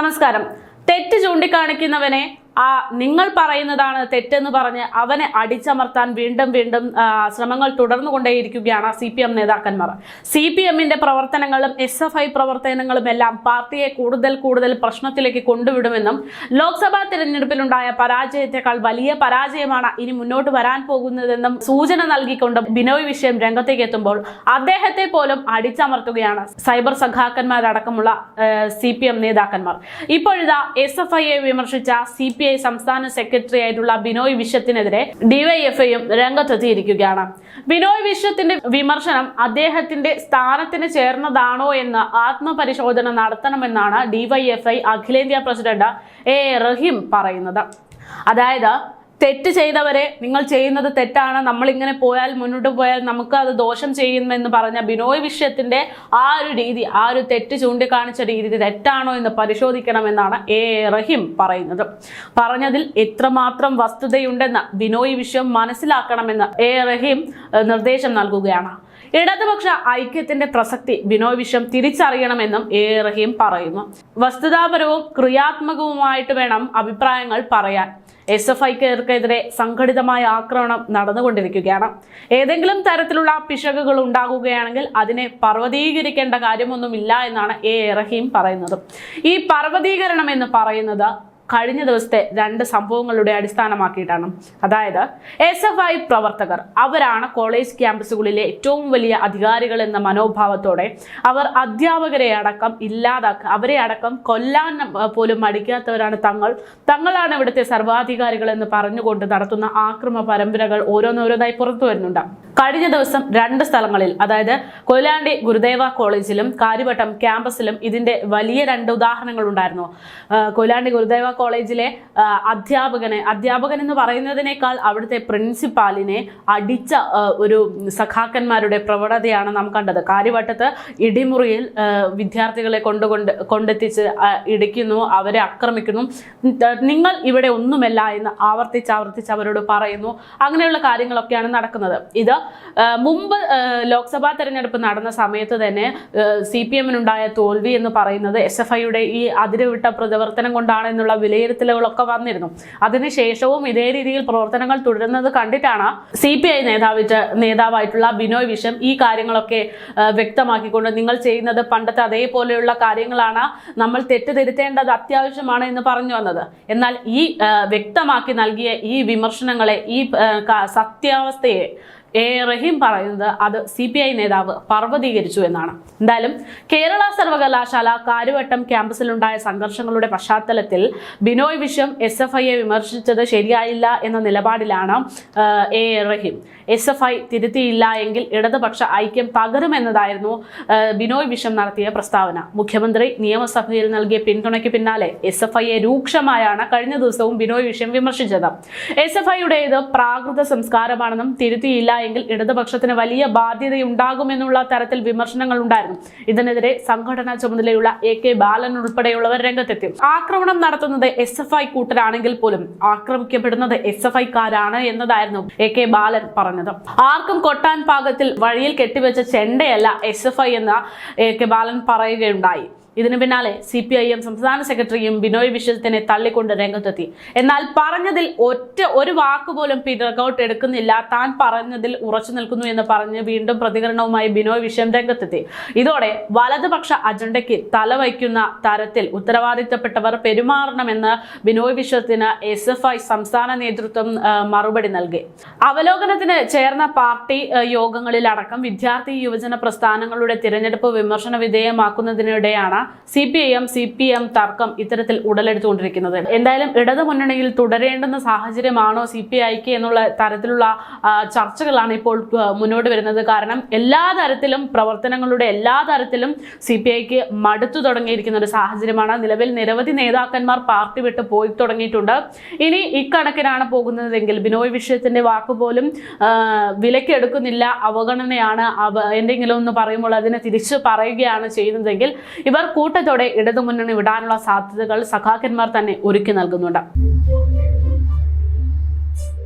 നമസ്കാരം. തെറ്റ് ചൂണ്ടിക്കാണിക്കുന്നവനെ ആ നിങ്ങൾ പറയുന്നതാണ് തെറ്റെന്ന് പറഞ്ഞ് അവനെ അടിച്ചമർത്താൻ വീണ്ടും വീണ്ടും ശ്രമങ്ങൾ തുടർന്നുകൊണ്ടേയിരിക്കുകയാണ് സി പി എം നേതാക്കന്മാർ. സി പി എമ്മിന്റെ പ്രവർത്തനങ്ങളും എസ് എഫ് ഐ പ്രവർത്തനങ്ങളും എല്ലാം പാർട്ടിയെ കൂടുതൽ കൂടുതൽ പ്രശ്നത്തിലേക്ക് കൊണ്ടുവിടുമെന്നും ലോക്സഭാ തിരഞ്ഞെടുപ്പിലുണ്ടായ പരാജയത്തെക്കാൾ വലിയ പരാജയമാണ് ഇനി മുന്നോട്ട് വരാൻ പോകുന്നതെന്നും സൂചന നൽകിക്കൊണ്ട് ബിനോയ് വിഷയം രംഗത്തേക്ക് എത്തുമ്പോൾ അദ്ദേഹത്തെ പോലും അടിച്ചമർത്തുകയാണ് സൈബർ സഖാക്കന്മാരടക്കമുള്ള സി പി എം നേതാക്കന്മാർ. ഇപ്പോഴിതാ എസ് എഫ് ഐയെ വിമർശിച്ച സി പി ഐ സംസ്ഥാന സെക്രട്ടറി ആയിട്ടുള്ള ബിനോയ് വിശ്വത്തിനെതിരെ ഡിവൈഎഫ്ഐയും രംഗത്തെത്തിയിരിക്കുകയാണ്. ബിനോയ് വിശ്വത്തിന്റെ വിമർശനം അദ്ദേഹത്തിന്റെ സ്ഥാനത്തിന് ചേർന്നതാണോ എന്ന് ആത്മപരിശോധന നടത്തണമെന്നാണ് ഡിവൈഎഫ്ഐ അഖിലേന്ത്യാ പ്രസിഡന്റ് എ റഹീം പറയുന്നത്. അതായത് തെറ്റ് ചെയ്തവരെ നിങ്ങൾ ചെയ്യുന്നത് തെറ്റാണ്. നമ്മളിങ്ങനെ പോയാൽ മുന്നോട്ട് പോയാൽ നമുക്ക് അത് ദോഷം ചെയ്യുമെന്ന് പറഞ്ഞ ബിനോയ് വിഷയത്തിന്റെ ആ ഒരു രീതി ആ ഒരു തെറ്റ് ചൂണ്ടിക്കാണിച്ച രീതി തെറ്റാണോ എന്ന് പരിശോധിക്കണമെന്നാണ് എ റഹിം പറയുന്നത്. പറഞ്ഞതിൽ എത്രമാത്രം വസ്തുതയുണ്ടെന്ന് ബിനോയ് വിഷയം മനസ്സിലാക്കണമെന്ന് എ റഹീം നിർദ്ദേശം നൽകുകയാണ്. ഇടതുപക്ഷ ഐക്യത്തിന്റെ പ്രസക്തി ബിനോയ് വിശ്വം തിരിച്ചറിയണമെന്നും എ റഹീം പറയുന്നു. വസ്തുതാപരവും ക്രിയാത്മകവുമായിട്ട് വേണം അഭിപ്രായങ്ങൾ പറയാൻ. എസ് എഫ് ഐക്കെതിരെ സംഘടിതമായ ആക്രമണം നടന്നുകൊണ്ടിരിക്കുകയാണ്. ഏതെങ്കിലും തരത്തിലുള്ള പിശകുകൾ ഉണ്ടാകുകയാണെങ്കിൽ അതിനെ പർവതീകരിക്കേണ്ട കാര്യമൊന്നുമില്ല എന്നാണ് എ റഹീം പറയുന്നത്. ഈ പർവതീകരണം എന്ന് പറയുന്നത് കഴിഞ്ഞ ദിവസത്തെ രണ്ട് സംഭവങ്ങളുടെ അടിസ്ഥാനമാക്കിയിട്ടാണ്. അതായത് എസ് എഫ് ഐ പ്രവർത്തകർ അവരാണ് കോളേജ് ക്യാമ്പസുകളിലെ ഏറ്റവും വലിയ അധികാരികൾ എന്ന മനോഭാവത്തോടെ അവർ അധ്യാപകരെ അടക്കം ഇല്ലാതാക്കുക അവരെ അടക്കം കൊല്ലാൻ പോലും മടിക്കാത്തവരാണ് തങ്ങൾ. തങ്ങളാണ് ഇവിടുത്തെ സർവാധികാരികൾ എന്ന് പറഞ്ഞുകൊണ്ട് നടത്തുന്ന ആക്രമ പരമ്പരകൾ ഓരോന്നോരോന്നായി പുറത്തു വരുന്നുണ്ട്. കഴിഞ്ഞ ദിവസം രണ്ട് സ്ഥലങ്ങളിൽ അതായത് കൊയിലാണ്ടി ഗുരുദേവ കോളേജിലും കാര്യവട്ടം ക്യാമ്പസിലും ഇതിന്റെ വലിയ രണ്ട് ഉദാഹരണങ്ങൾ ഉണ്ടായിരുന്നു. കൊയിലാണ്ടി ഗുരുദേവ കോളേജിലെ അധ്യാപകനെ അധ്യാപകൻ എന്ന് പറയുന്നതിനേക്കാൾ അവിടുത്തെ പ്രിൻസിപ്പാലിനെ അടിച്ച ഒരു സഖാക്കന്മാരുടെ പ്രവണതയാണ് നാം കണ്ടത്. കാര്യവട്ടത്ത് ഇടിമുറിയിൽ വിദ്യാർത്ഥികളെ കൊണ്ടുകൊണ്ട് കൊണ്ടെത്തിച്ച് ഇടിക്കുന്നു അവരെ ആക്രമിക്കുന്നു. നിങ്ങൾ ഇവിടെ ഒന്നുമല്ല എന്ന് ആവർത്തിച്ച് ആവർത്തിച്ച് അവരോട് പറയുന്നു. അങ്ങനെയുള്ള കാര്യങ്ങളൊക്കെയാണ് നടക്കുന്നത്. ഇത് മുമ്പ് ലോക്സഭാ തെരഞ്ഞെടുപ്പ് നടന്ന സമയത്ത് തന്നെ സി പി എമ്മിനുണ്ടായ തോൽവി എന്ന് പറയുന്നത് എസ് എഫ് ഐയുടെ ഈ അതിരുവിട്ട പ്രവർത്തനം കൊണ്ടാണ് എന്നുള്ള വിലയിരുത്തലുകളൊക്കെ വന്നിരുന്നു. അതിനുശേഷവും ഇതേ രീതിയിൽ പ്രവർത്തനങ്ങൾ തുടരുന്നത് കണ്ടിട്ടാണ് സി പി ഐ നേതാവിറ്റ നേതാവായിട്ടുള്ള ബിനോയ് വിഷം ഈ കാര്യങ്ങളൊക്കെ വ്യക്തമാക്കിക്കൊണ്ട് നിങ്ങൾ ചെയ്യുന്നത് പണ്ടത്തെ അതേപോലെയുള്ള കാര്യങ്ങളാണ് നമ്മൾ തെറ്റുതിരുത്തേണ്ടത് അത്യാവശ്യമാണ് എന്ന് പറഞ്ഞു വന്നത്. എന്നാൽ ഈ വ്യക്തമാക്കി നൽകിയ ഈ വിമർശനങ്ങളെ ഈ സത്യാവസ്ഥയെ എ റഹീം പറയുന്നത് അത് സി പി ഐ നേതാവ് പർവതീകരിച്ചു എന്നാണ്. എന്തായാലും കേരള സർവകലാശാല കാരുവട്ടം ക്യാമ്പസിലുണ്ടായ സംഘർഷങ്ങളുടെ പശ്ചാത്തലത്തിൽ ബിനോയ് വിശ്വം എസ് എഫ് ഐയെ വിമർശിച്ചത് ശരിയായില്ല എന്ന നിലപാടിലാണ് A Rahim. S F I തിരുത്തിയില്ല എങ്കിൽ ഇടതുപക്ഷ ഐക്യം തകരുമെന്നതായിരുന്നു ആ, ബിനോയ് വിഷം നടത്തിയ പ്രസ്താവന. മുഖ്യമന്ത്രി നിയമസഭയിൽ നൽകിയ പിന്തുണയ്ക്ക് പിന്നാലെ എസ് എഫ് ഐയെ രൂക്ഷമായാണ് കഴിഞ്ഞ ദിവസവും ബിനോയ് വിശ്വം വിമർശിച്ചത്. എസ് എഫ് ഐയുടേത് പ്രാകൃത സംസ്കാരമാണെന്നും തിരുത്തിയില്ല എങ്കിൽ ഇടതുപക്ഷത്തിന് വലിയ ബാധ്യതയുണ്ടാകുമെന്നുള്ള തരത്തിൽ വിമർശനങ്ങൾ ഉണ്ടായിരുന്നു. ഇതിനെതിരെ സംഘടനാ ചുമതലയുള്ള എ കെ ബാലൻ ഉൾപ്പെടെയുള്ളവർ രംഗത്തെത്തി. ആക്രമണം നടത്തുന്നത് എസ് എഫ് ഐ കൂട്ടരാണെങ്കിൽ പോലും ആക്രമിക്കപ്പെടുന്നത് എസ് എഫ് ഐക്കാരാണ് എന്നതായിരുന്നു എ കെ ബാലൻ പറഞ്ഞത്. ആർക്കും കൊട്ടാൻ പാകത്തിൽ വഴിയിൽ കെട്ടിവെച്ച ചെണ്ടയല്ല എസ് എഫ് ഐ എന്ന് എ കെ ബാലൻ പറയുകയുണ്ടായി. ഇതിനു പിന്നാലെ സി പി ഐ എം സംസ്ഥാന സെക്രട്ടറിയും ബിനോയ് വിശ്വത്തിനെ തള്ളിക്കൊണ്ട് രംഗത്തെത്തി. എന്നാൽ പറഞ്ഞതിൽ ഒറ്റ ഒരു വാക്കുപോലും പിറകോട്ട് എടുക്കുന്നില്ല. താൻ പറഞ്ഞതിൽ ഉറച്ചു നിൽക്കുന്നു എന്ന് പറഞ്ഞ് വീണ്ടും പ്രതികരണവുമായി ബിനോയ് വിശ്വം രംഗത്തെത്തി. ഇതോടെ വലതുപക്ഷ അജണ്ടയ്ക്ക് തലവയ്ക്കുന്ന തരത്തിൽ ഉത്തരവാദിത്തപ്പെട്ടവർ പെരുമാറണമെന്ന് ബിനോയ് വിശ്വത്തിന് എസ് എഫ് ഐ സംസ്ഥാന നേതൃത്വം മറുപടി നൽകി. അവലോകനത്തിന് ചേർന്ന പാർട്ടി യോഗങ്ങളിലടക്കം വിദ്യാർത്ഥി യുവജന പ്രസ്ഥാനങ്ങളുടെ തിരഞ്ഞെടുപ്പ് വിമർശന വിധേയമാക്കുന്നതിനിടെയാണ് C P I M C P M തർക്കം ഇത്തരത്തിൽ ഉടലെടുത്തുകൊണ്ടിരിക്കുന്നത്. എന്തായാലും ഇടതു മുന്നണിയിൽ തുടരേണ്ടുന്ന സാഹചര്യമാണോ സി പി ഐക്ക് എന്നുള്ള തരത്തിലുള്ള ചർച്ചകളാണ് ഇപ്പോൾ മുന്നോട്ട് വരുന്നത്. കാരണം എല്ലാ തരത്തിലും പ്രവർത്തനങ്ങളുടെ എല്ലാ തരത്തിലും സി പി ഐക്ക് മടുത്തു തുടങ്ങിയിരിക്കുന്ന ഒരു സാഹചര്യമാണ്. നിലവിൽ നിരവധി നേതാക്കന്മാർ പാർട്ടി വിട്ട് പോയി തുടങ്ങിയിട്ടുണ്ട്. ഇനി ഇക്കണക്കിനാണ് പോകുന്നതെങ്കിൽ ബിനോയ് വിഷയത്തിന്റെ വാക്കുപോലും പോലും വിലക്കെടുക്കുന്നില്ല അവഗണനയാണ് എന്തെങ്കിലും എന്ന് പറയുമ്പോൾ അതിനെ തിരിച്ചു പറയുകയാണ് ചെയ്യുന്നതെങ്കിൽ ഇവർ കൂട്ടത്തോടെ ഇടതുമുന്നണി വിടാനുള്ള സാധ്യതകൾ സഖാക്കന്മാർ തന്നെ ഒരുക്കി നൽകുന്നുണ്ട്.